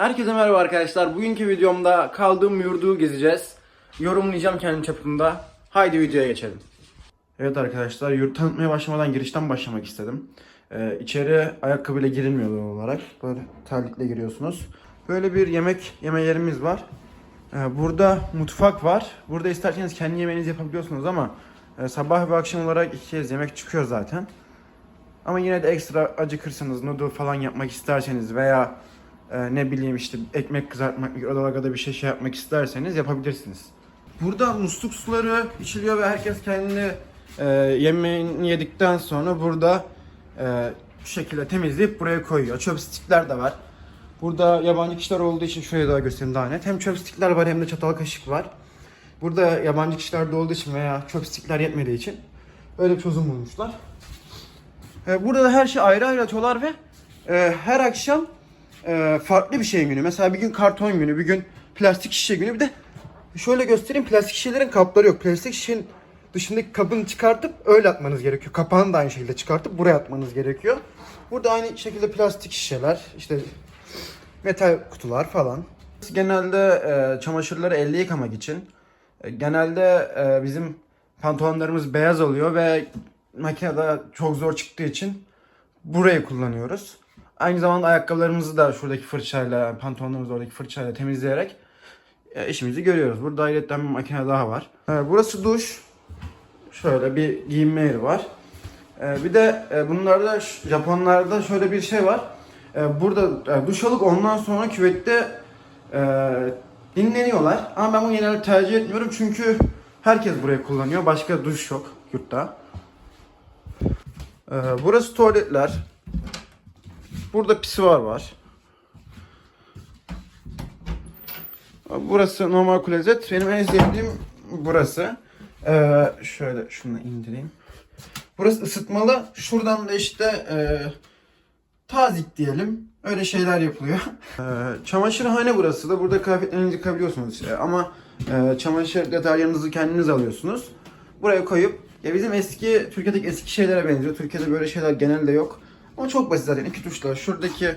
Herkese merhaba arkadaşlar. Bugünkü videomda kaldığım yurdu gezeceğiz. Yorumlayacağım kendi çapımda. Haydi videoya geçelim. Evet arkadaşlar yurt tanıtmaya başlamadan girişten başlamak istedim. Ee, içeri ayakkabıyla girilmiyor doğal olarak. Böyle terlikle giriyorsunuz. Böyle bir yemek yeme yerimiz var. Ee, burada mutfak var. Burada isterseniz kendi yemeğinizi yapabiliyorsunuz ama e, sabah ve akşam olarak iki kez yemek çıkıyor zaten. Ama yine de ekstra acıkırsanız, noodle falan yapmak isterseniz veya e, ne bileyim işte ekmek kızartmak, mikrodalgada bir şey şey yapmak isterseniz yapabilirsiniz. Burada musluk suları içiliyor ve herkes kendi e, yemeğini yedikten sonra burada e, bu şekilde temizleyip buraya koyuyor. Chopstickler de var. Burada yabancı kişiler olduğu için şöyle daha göstereyim daha net. Hem chopstickler var hem de çatal kaşık var. Burada yabancı kişiler de olduğu için veya chopstickler yetmediği için öyle bir çözüm bulmuşlar. E, Burada da her şey ayrı ayrı atıyorlar ve e, her akşam e, farklı bir şey günü. Mesela bir gün karton günü, bir gün plastik şişe günü. Bir de şöyle göstereyim plastik şişelerin kapları yok. Plastik şişenin dışındaki kabını çıkartıp öyle atmanız gerekiyor. Kapağını da aynı şekilde çıkartıp buraya atmanız gerekiyor. Burada aynı şekilde plastik şişeler, işte metal kutular falan. Genelde e, çamaşırları elle yıkamak için. E, genelde e, bizim pantolonlarımız beyaz oluyor ve makinede çok zor çıktığı için burayı kullanıyoruz. Aynı zamanda ayakkabılarımızı da şuradaki fırçayla, pantolonlarımızı oradaki fırçayla temizleyerek e, işimizi görüyoruz. Burada ayrıca bir makine daha var. E, burası duş. Şöyle bir giyinme yeri var. E, bir de bunlarda Japonlarda şöyle bir şey var. Burada duş alıp ondan sonra küvette dinleniyorlar. Ama ben bunu genelde tercih etmiyorum çünkü herkes burayı kullanıyor. Başka duş yok yurtta. Burası tuvaletler. Burada pisuar var. Burası normal klozet. Benim en sevdiğim burası. Ee, şöyle şunu indireyim. Burası ısıtmalı. Şuradan da işte e, tazik diyelim. Öyle şeyler yapılıyor. Ee, çamaşırhane burası da. Burada kıyafetlerinizi yıkabiliyorsunuz. Ee, ama e, çamaşır deterjanınızı kendiniz alıyorsunuz. Buraya koyup ya bizim eski Türkiye'deki eski şeylere benziyor. Türkiye'de böyle şeyler genelde yok. Ama çok basit zaten. iki tuşla. Şuradaki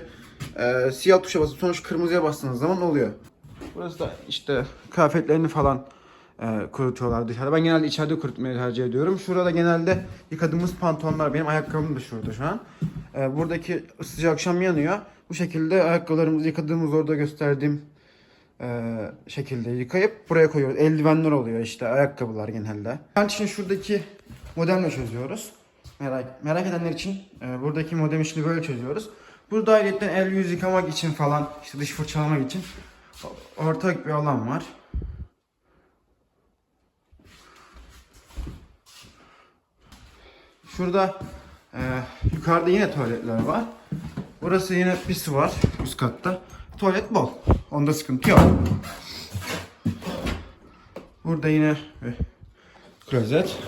e, siyah tuşa basıp şu kırmızıya bastığınız zaman oluyor. Burası da işte kıyafetlerini falan e, kurutuyorlar dışarıda. Ben genelde içeride kurutmayı tercih ediyorum. Şurada genelde yıkadığımız pantolonlar. Benim ayakkabım da şurada şu an. E, buradaki ısıtıcı akşam yanıyor. Bu şekilde ayakkabılarımızı yıkadığımız orada gösterdiğim e, şekilde yıkayıp buraya koyuyoruz. Eldivenler oluyor işte ayakkabılar genelde. Ben için şuradaki modemle çözüyoruz. Merak, merak edenler için e, buradaki modem işini böyle çözüyoruz. Burada ayrıca el yüz yıkamak için falan işte dış fırçalamak için ortak bir alan var. Şurada e, yukarıda yine tuvaletler var. Burası yine pisi var üst katta. Tuvalet bol. Onda sıkıntı yok. Burada yine bir klozet.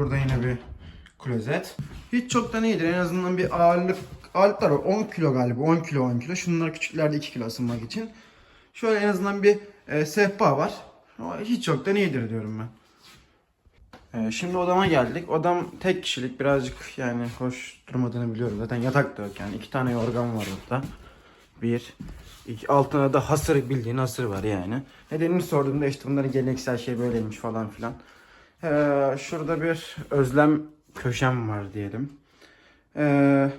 Burada yine bir klozet. Hiç çoktan iyidir. En azından bir ağırlık ağırlıklar var. 10 kilo galiba. 10 kilo 10 kilo. Şunlar küçüklerde 2 kilo ısınmak için. Şöyle en azından bir e, sehpa var. Ama hiç çoktan iyidir diyorum ben. Ee, şimdi odama geldik. Odam tek kişilik birazcık yani hoş durmadığını biliyorum. Zaten yatak da yok yani. iki tane yorgan var orada. Bir. iki, altına da hasır bildiğin hasır var yani. Nedenini sorduğumda işte bunların geleneksel şey böyleymiş falan filan. Ee, şurada bir özlem köşem var diyelim. Ee,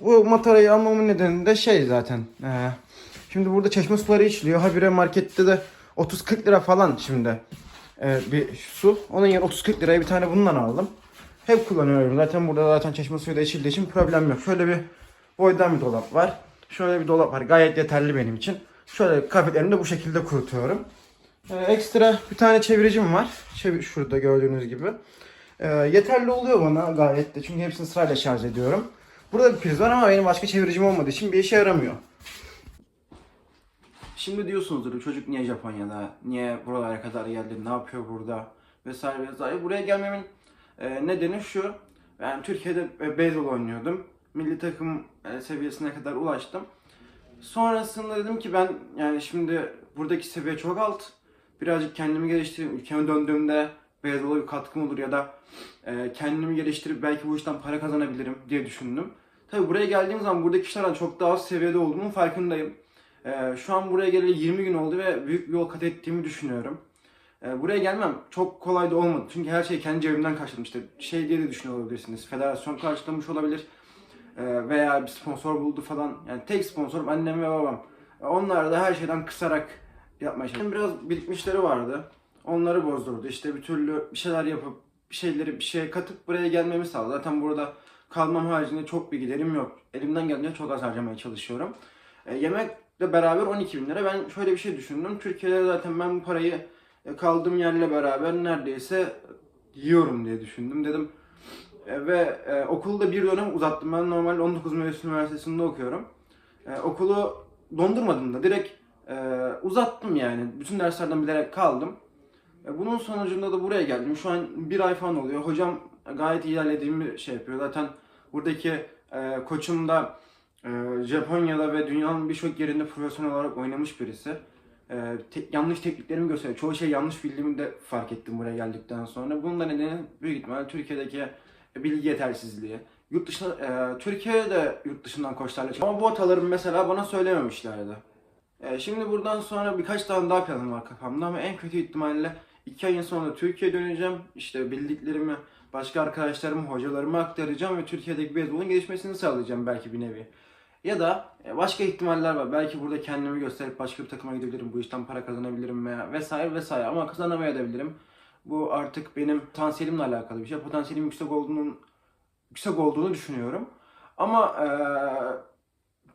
bu, matarayı almamın nedeni de şey zaten. ee, şimdi burada çeşme suları içiliyor. Habire markette de 30-40 lira falan şimdi ee, bir su. Onun yerine 30-40 liraya bir tane bundan aldım. Hep kullanıyorum. Zaten burada zaten çeşme suyu da içildiği için problem yok. Şöyle bir boydan bir dolap var. Şöyle bir dolap var. Gayet yeterli benim için. Şöyle kıyafetlerimi de bu şekilde kurutuyorum. Ee, ekstra bir tane çeviricim var. Çevir, şurada gördüğünüz gibi. Ee, yeterli oluyor bana gayet de. Çünkü hepsini sırayla şarj ediyorum. Burada bir priz var ama benim başka çeviricim olmadığı için bir işe yaramıyor. Şimdi diyorsunuzdur çocuk niye Japonya'da, niye buralara kadar geldi, ne yapıyor burada vesaire vesaire. Buraya gelmemin e, nedeni şu. Ben Türkiye'de e, beyzbol oynuyordum. Milli takım e, seviyesine kadar ulaştım. Sonrasında dedim ki ben yani şimdi buradaki seviye çok alt. Birazcık kendimi geliştireyim. Ülkeme döndüğümde beyzbola bir katkım olur ya da e, kendimi geliştirip belki bu işten para kazanabilirim diye düşündüm. Tabi buraya geldiğim zaman buradaki işlerden çok daha az seviyede olduğumun farkındayım. Ee, şu an buraya geleli 20 gün oldu ve büyük bir yol kat ettiğimi düşünüyorum. Ee, buraya gelmem çok kolay da olmadı. Çünkü her şeyi kendi cebimden karşıladım. İşte şey diye de düşünüyor. Federasyon karşılamış olabilir. Ee, veya bir sponsor buldu falan. Yani tek sponsorum annem ve babam. Ee, Onlar da her şeyden kısarak yapmaya çalıştım. Biraz birikmişleri vardı. Onları bozdurdu. İşte bir türlü bir şeyler yapıp bir şeyleri bir şeye katıp buraya gelmemi sağladı. Zaten burada kalmam haricinde çok bir giderim yok. Elimden geldiğince çok az harcamaya çalışıyorum. E, yemekle beraber 12 bin lira. Ben şöyle bir şey düşündüm. Türkiye'de zaten ben bu parayı e, kaldığım yerle beraber neredeyse yiyorum diye düşündüm. Dedim e, ve e, okulu da bir dönem uzattım. Ben normal 19 Mayıs Üniversitesi'nde okuyorum. E, okulu dondurmadım da direkt e, uzattım yani. Bütün derslerden bilerek kaldım. E, bunun sonucunda da buraya geldim. Şu an bir ay falan oluyor. Hocam gayet iyi ilerlediğimi şey yapıyor. Zaten buradaki e, koçum da e, Japonya'da ve dünyanın birçok yerinde profesyonel olarak oynamış birisi. E, te- yanlış tekniklerimi gösteriyor. Çoğu şey yanlış bildiğimi de fark ettim buraya geldikten sonra. Bunun da nedeni büyük ihtimalle Türkiye'deki bilgi yetersizliği. Yurt dışına, e, Türkiye'de de yurt dışından koçlarla. Ama bu hatalarımı mesela bana söylememişlerdi. E, şimdi buradan sonra birkaç tane daha planım var kafamda ama en kötü ihtimalle iki ayın sonra Türkiye'ye döneceğim. İşte bildiklerimi başka arkadaşlarıma, hocalarıma aktaracağım ve Türkiye'deki beyzbolun gelişmesini sağlayacağım belki bir nevi. Ya da e, başka ihtimaller var. Belki burada kendimi gösterip başka bir takıma gidebilirim. Bu işten para kazanabilirim veya vesaire vesaire ama kazanamayabilirim. Bu artık benim potansiyelimle alakalı bir şey. Potansiyelimin yüksek olduğunun yüksek olduğunu düşünüyorum. Ama eee,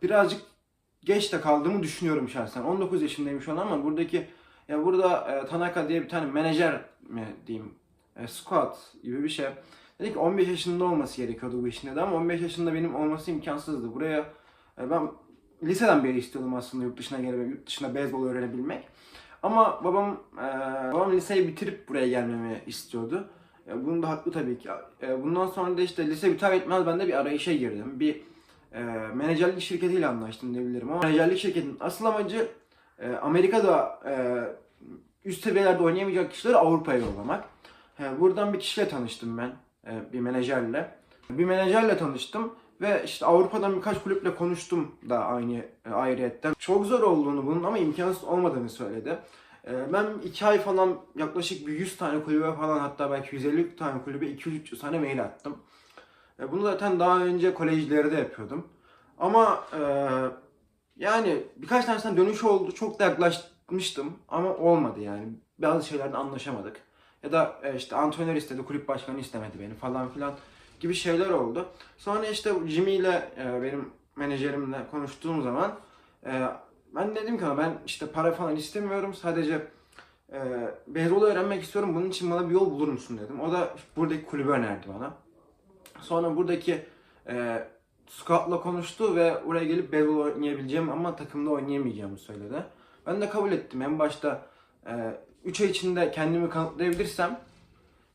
birazcık geç de kaldığımı düşünüyorum şahsen. 19 yaşındayım şu ama buradaki ya burada e, Tanaka diye bir tane menajer mi diyeyim e, squad gibi bir şey. Dedi ki 15 yaşında olması gerekiyordu bu işin dedi ama 15 yaşında benim olması imkansızdı. Buraya e, ben liseden beri istiyordum aslında yurt dışına gelmek, yurt dışında beyzbol öğrenebilmek. Ama babam e, babam liseyi bitirip buraya gelmemi istiyordu. E, bunun da haklı tabii ki. E, bundan sonra da işte lise biter bitmez ben de bir arayışa girdim. Bir e, menajerlik şirketiyle anlaştım diyebilirim ama menajerlik şirketinin asıl amacı e, Amerika'da e, üst seviyelerde oynayamayacak kişileri Avrupa'ya yollamak. E, buradan bir kişiyle tanıştım ben, e, bir menajerle. Bir menajerle tanıştım ve işte Avrupa'dan birkaç kulüple konuştum da aynı e, ayrıyetten. Çok zor olduğunu bunun ama imkansız olmadığını söyledi. E, ben iki ay falan yaklaşık bir 100 tane kulübe falan hatta belki 150 tane kulübe 200-300 tane mail attım. E, Bunu zaten daha önce kolejlerde yapıyordum. Ama e, yani birkaç tanesinden dönüş oldu. Çok da yaklaşmıştım ama olmadı yani. Bazı şeylerden anlaşamadık. Ya da e, işte antrenör istedi, kulüp başkanı istemedi beni falan filan gibi şeyler oldu. Sonra işte Jimmy ile e, benim menajerimle konuştuğum zaman e, ben dedim ki "Ama ben işte para falan istemiyorum. Sadece e, beyzbol öğrenmek istiyorum. Bunun için bana bir yol bulur musun dedim. O da buradaki kulübü önerdi bana. Sonra buradaki e, scout'la konuştu ve oraya gelip beyzbol oynayabileceğim ama takımda oynayamayacağımı söyledi. Ben de kabul ettim. En başta 3 ay içinde kendimi kanıtlayabilirsem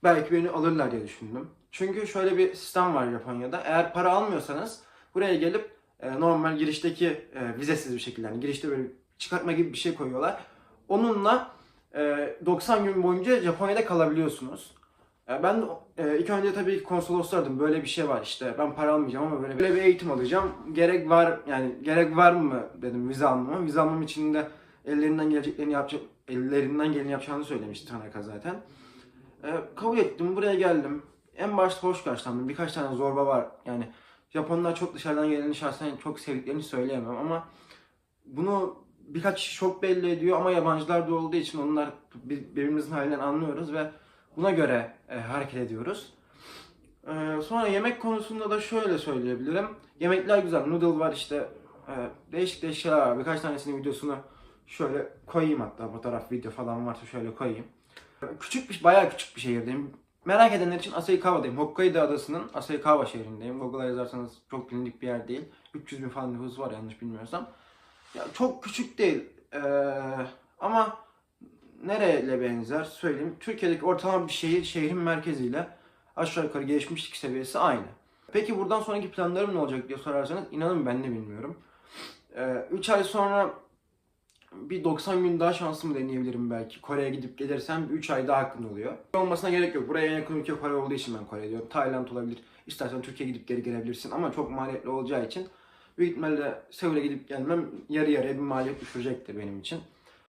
belki beni alırlar diye düşündüm. Çünkü şöyle bir sistem var Japonya'da. Eğer para almıyorsanız buraya gelip e, normal girişteki e, vizesiz bir şekilde yani girişte böyle çıkartma gibi bir şey koyuyorlar. Onunla e, 90 gün boyunca Japonya'da kalabiliyorsunuz. E, Ben e, ilk önce tabii konsoloslardım. Böyle bir şey var işte. Ben para almayacağım ama böyle, böyle bir eğitim alacağım. Gerek var yani gerek var mı dedim vize almama. Vize almam için de ellerinden geleceklerini yapacak ellerinden geleni yapacağını söylemişti Tanaka zaten. E, kabul ettim. Buraya geldim. En başta hoş karşılandım. Birkaç tane zorba var. Yani Japonlar çok dışarıdan geleni şahsen çok sevdiklerini söyleyemem ama bunu birkaç çok belli ediyor ama yabancılar da olduğu için onlar bir- birbirimizin halinden anlıyoruz ve buna göre e, hareket ediyoruz. E, sonra yemek konusunda da şöyle söyleyebilirim. Yemekler güzel. Noodle var işte. E, değişik değişik şeyler var. Birkaç tanesinin videosunu şöyle koyayım hatta fotoğraf video falan varsa şöyle koyayım. Küçük bir, bayağı küçük bir şehirdeyim. Merak edenler için Asayikawa'dayım. Hokkaido adasının Asayikawa şehrindeyim. Google'a yazarsanız çok bilindik bir yer değil. 300 bin falan nüfusu var yanlış bilmiyorsam. Ya çok küçük değil. Ee, ama nereyle benzer söyleyeyim. Türkiye'deki ortalama bir şehir, şehrin merkeziyle aşağı yukarı gelişmişlik seviyesi aynı. Peki buradan sonraki planlarım ne olacak diye sorarsanız inanın ben de bilmiyorum. 3 ay sonra bir 90 gün daha şansımı deneyebilirim belki. Kore'ye gidip gelirsem 3 ay daha hakkında oluyor. Olmasına gerek yok. Buraya en yakın ülke Kore olduğu için ben Kore diyorum. Tayland olabilir, İstersen Türkiye'ye gidip geri gelebilirsin ama çok maliyetli olacağı için büyük ihtimalle Seul'e gidip gelmem yarı yarıya bir maliyet düşürecektir benim için.